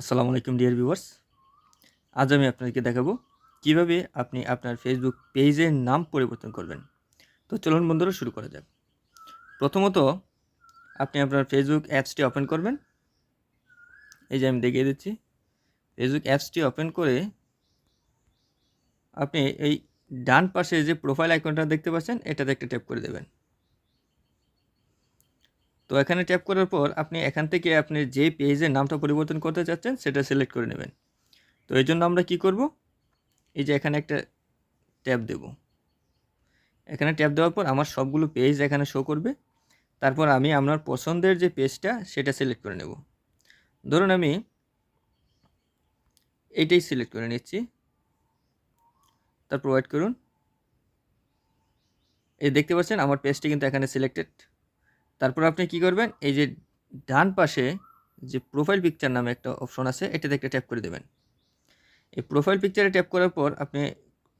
আসসালামু আলাইকুম, dear viewers. আজ আমি আপনাদেরকে দেখাবো কীভাবে আপনি আপনার ফেসবুক পেজের নাম পরিবর্তন করবেন। তো চলুন বন্ধুরা, শুরু করা যাক। প্রথমত, আপনি আপনার ফেসবুক অ্যাপসটি ওপেন করবেন। এই যে আমি দেখিয়ে দিচ্ছি। ফেসবুক অ্যাপসটি ওপেন করে আপনি এই ডান পাশে যে প্রোফাইল আইকনটা দেখতে পাচ্ছেন, এটাতে একটা ট্যাপ করে দেবেন। তো এখানে ট্যাপ করার পর আপনি এখান থেকে আপনি যে পেজের নামটা পরিবর্তন করতে চাচ্ছেন, সেটা সিলেক্ট করে নেবেন। তো এই জন্য আমরা কি করব? এই যে এখানে একটা ট্যাপ দেব। এখানে ট্যাপ দেওয়ার পর আমার সবগুলো পেজ এখানে শো করবে। তারপর আমি আপনার পছন্দের যে পেজটা সেটা সিলেক্ট করে নেব। ধরুন আমি এইটাই সিলেক্ট করে নিচ্ছি। তার প্রোভাইড করুন। এই দেখতে পাচ্ছেন, আমার পেজটি কিন্তু এখানে সিলেক্টেড তারপর আপনি কি করবেন? এই যে ডান পাশে যে প্রোফাইল পিকচার নামে একটা অপশন আছে, এটাতে একটা ট্যাপ করে দেবেন। এই প্রোফাইল পিকচারে ট্যাপ করার পর আপনি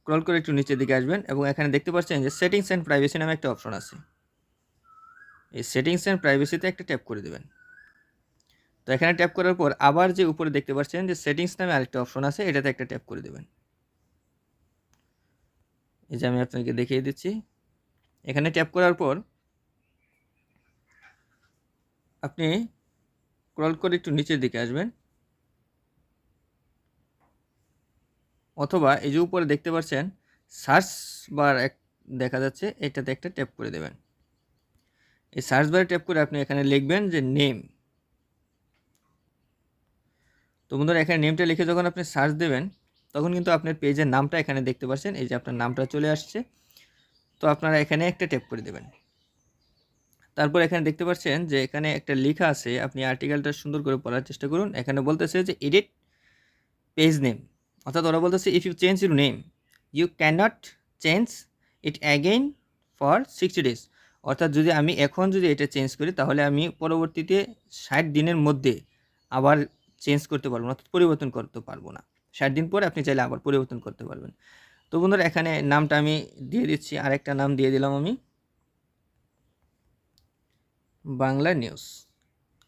ক্রল করে একটু নিচের দিকে আসবেন এবং এখানে দেখতে পাচ্ছেন যে সেটিংস অ্যান্ড প্রাইভেসি নামে একটা অপশন আছে। এই সেটিংস অ্যান্ড প্রাইভেসিতে একটা ট্যাপ করে দেবেন। তো এখানে ট্যাপ করার পর আবার যে উপরে দেখতে পাচ্ছেন যে সেটিংস নামে আরেকটা অপশন আছে, এটাতে একটা ট্যাপ করে দেবেন। এই যে আমি আপনাকে দেখিয়ে দিচ্ছি। এখানে ট্যাপ করার পর আপনি ক্রল করে একটু নিচের দিকে আসবেন। অথবা এই যে উপরে দেখতে পাচ্ছেন সার্চ বার এক দেখা যাচ্ছে, এটাতে একটা ট্যাপ করে দেবেন। এই সার্চ বারে ট্যাপ করে আপনি এখানে লিখবেন যে নেম তো বন্ধুরা, এখানে নেমটা লিখে যখন আপনি সার্চ দেবেন, তখন কিন্তু আপনার পেজের নামটা এখানে দেখতে পাচ্ছেন, এই যে আপনার নামটা চলে আসছে। তো আপনারা এখানে একটা ট্যাপ করে দেবেন। তারপর এখানে দেখতে পাচ্ছেন যে এখানে একটা লেখা আছে, আপনি আর্টিকেলটা সুন্দর করে পড়ার চেষ্টা করুন। এখানে বলতেছে যে এডিট পেজ নেম অর্থাৎ ওরা বলতেছে if you change your name you cannot change it again for sixty days অর্থাৎ যদি আমি এখন যদি এটা চেঞ্জ করি, তাহলে আমি পরবর্তীতে ষাট দিনের মধ্যে আবার চেঞ্জ করতে পারব না, অর্থাৎ পরিবর্তন করতে পারব না। ষাট দিন পরে আপনি চাইলে আবার পরিবর্তন করতে পারবেন। তো বন্ধুরা, এখানে নামটা আমি দিয়ে দিচ্ছি, আরেকটা নাম দিয়ে দিলাম আমি। বাংলা নিউজ।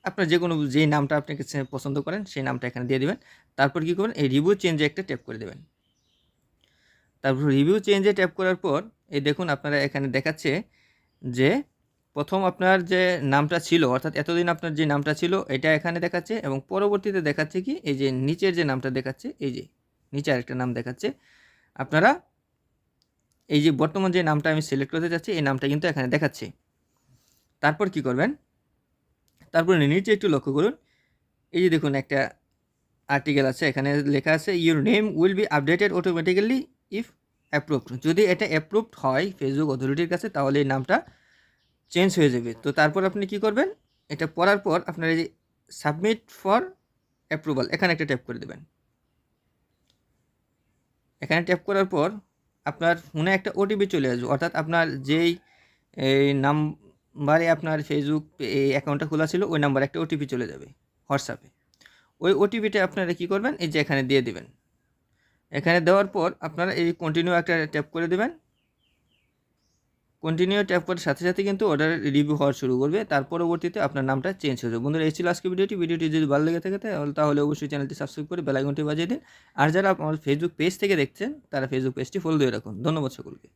আপনার যে কোনো যেই নামটা আপনি পছন্দ করেন, সেই নামটা এখানে দিয়ে দেবেন। তারপর কী করবেন? এই রিভিউ চেঞ্জে একটা ট্যাপ করে দেবেন। তারপর রিভিউ চেঞ্জে ট্যাপ করার পর, এই দেখুন আপনারা এখানে দেখাচ্ছে যে প্রথম আপনার যে নামটা ছিল, অর্থাৎ এতদিন আপনার যে নামটা ছিল, এটা এখানে দেখাচ্ছে এবং পরবর্তীতে দেখাচ্ছে কি? এই যে নিচের যে নামটা দেখাচ্ছে, এই যে নিচে আরেকটা নাম দেখাচ্ছে। আপনারা এই যে বর্তমান যে নামটা আমি সিলেক্ট করতে চাচ্ছি, এই নামটা কিন্তু এখানে দেখাচ্ছে। তারপর কি করবেন? তারপর নিচে একটু লক্ষ্য করুন। এই যে দেখুন, একটা আর্টিকেল আছে, এখানে লেখা আছে your name will be updated automatically if approved যদি এটা অ্যাপ্রুভড হয় ফেসবুক অথরিটির কাছে, তাহলে এই নামটা চেঞ্জ হয়ে যাবে। তো তারপর আপনি কি করবেন? এটা পড়ার পর আপনার এই সাবমিট ফর অ্যাপ্রুভাল এখানে একটা ট্যাপ করে দেবেন। এখানে ট্যাপ করার পর আপনার ফোনে একটা ওটিপি চলে আসবে। অর্থাৎ আপনার যেই, এই নাম্বারে আপনার ফেসবুক এই অ্যাকাউন্টটা খোলা ছিল, ওই নাম্বারে একটা ওটিপি চলে যাবে হোয়াটসঅ্যাপে ওই ওটিপিটা আপনারা কী করবেন? এই যে এখানে দিয়ে দেবেন। এখানে দেওয়ার পর আপনারা এই কন্টিনিউ একটা ট্যাপ করে দেবেন। কন্টিনিউ ট্যাপ করার সাথে সাথে কিন্তু অর্ডার রিভিউ হওয়ার শুরু করবে। তার পরবর্তীতে আপনার নামটা চেঞ্জ হয়ে যাবে। বন্ধুরা, এই ছিল আজকে ভিডিওটি। ভিডিওটি যদি ভালো লেগে থাকে তাহলে অবশ্যই চ্যানেলটি সাবস্ক্রাইব করে বেলাইকনটি বাজিয়ে দিন। আর যারা আমার ফেসবুক পেজ থেকে দেখছেন, তারা ফেসবুক পেজটি ফলো দিয়ে রাখুন। ধন্যবাদ সকলকে।